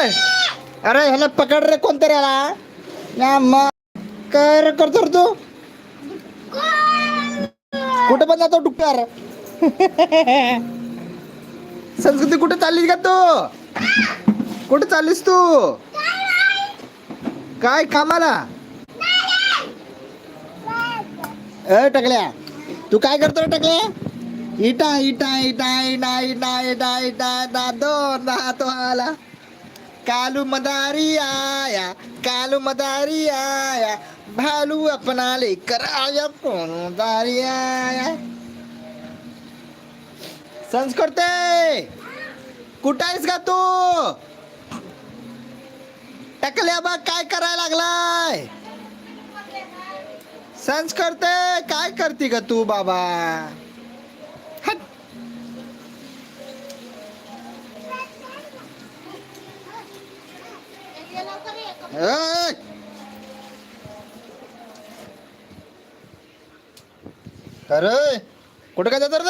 अरे ह्याला पकड रे कोणतरी आला ना मग काय रे करतो तू? कुठे पण जातो डुक्कर संस्कृती कुठे चाललीस का तू? कुठे चाललीस तू? काय कामाला? अ टकल्या. तू काय करतो टकल्या? इटा इटा इटा इटा इटा इटा इटा दादो दातो आला कालू मदारी आया कालू मदारी आया भालू अपना लेकर आया कौन दारी आया? संस्कृते कुठं आहेस का तू? टकल्या बा काय करायला लागलाय? संस्कृते काय करते का तू बाबा? अरे कुठं काय जातात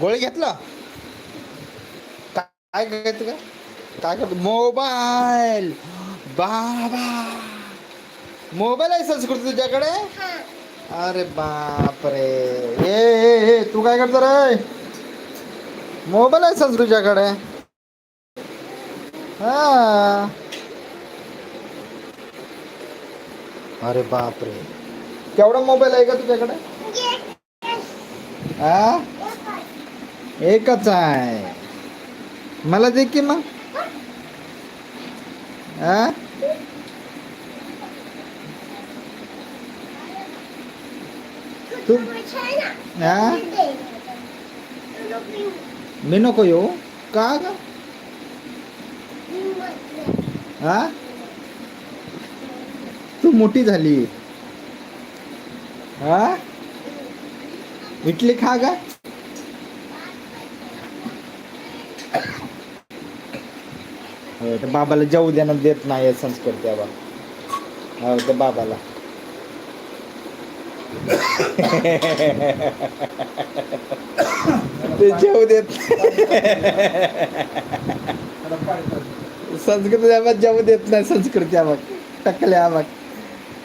गोळी घेतला? काय घेत का काय करतो? मोबाईल. बाबा. मोबाईल आहे संस्कृती तुझ्याकडे? अरे बापरे. ए ए ए तू काय करतो रे? मोबाईल आहे सर तुझ्याकडे? हा. अरे बापरे. केवढा मोबाईल आहे का तुझ्याकडे? हा? एकच आहे. मला दे की मग. हा? तू हा मी नको येऊ का ग हा तू मोठी झाली हा इटली खा का हो तर बाबाला जाऊ देणं देत नाही संस्कृती बाबा हो तर बाबाला ते जेव देत संस्कृती आवाज जेव देत नाही संस्कृती आवाज. टकले आवाज.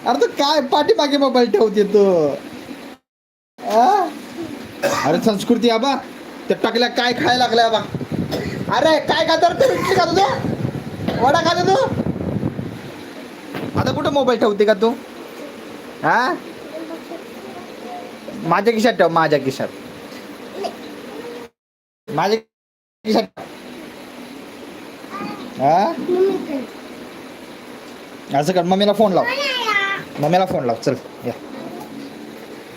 अरे तू काय पाठीमागे मोबाईल ठेवते तू? आ? अरे संस्कृती आबा त्या टकल्या काय खायला लागल्या बा अरे काय खातो रे तू? खातो तू? वडा खातो तू? आता कुठं मोबाईल ठेवते का तू? हा माझ्या खिशात ठेव माझ्या खिशात. माझ्या खिशात हा? असं कर मम्मीला फोन लाव. मम्मीला फोन लाव. चल या.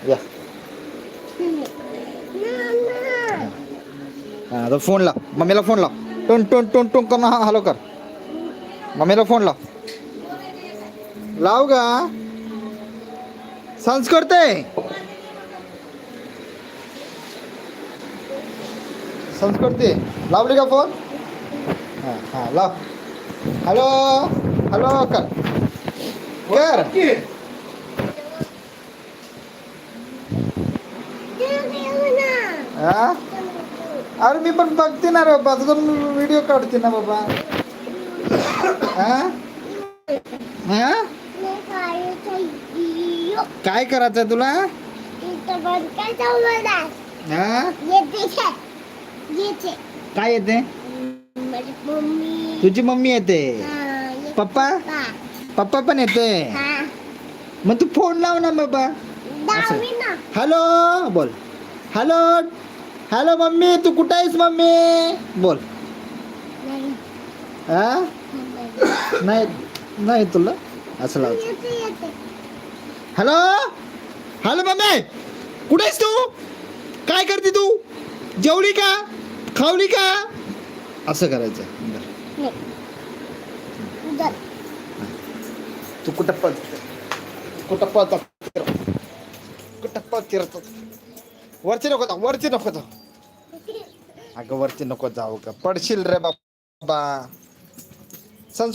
या. हा फोन लाव. मम्मीला फोन लाव. टोन टोन टोन टोन कर हा हॅलो कर. मम्मीला फोन लाव. लाव का संस्कृत आहे. संस्कृती. लावली का फोन? हां हां लाव. हॅलो हॅलो कर. कर. अरे मी पण बघते ना रे बाबा. तुझा व्हिडिओ काढते ना बाबा. हा हा काय करायचं तुला? हा काय येते? तुझी मम्मी येते. पप्पा? पप्पा पण येते. मग तू फोन लाव ना बाबा. हॅलो बोल. हॅलो हॅलो मम्मी तू कुठं आहेस मम्मी? बोल. हा नाही नाही तुला. असं लावतो हॅलो? Hello mummy. कुठे आहेस तू? काय करते तू? जेवली का? खावली का? असं करायचं. बरं. तू कुठं पळ? कुठं पळतो कुठं पळ फिरतो? वरची नको जाऊ वरची नको जाऊ. अगं वरती नको जाऊ का पडशील रे बाबा.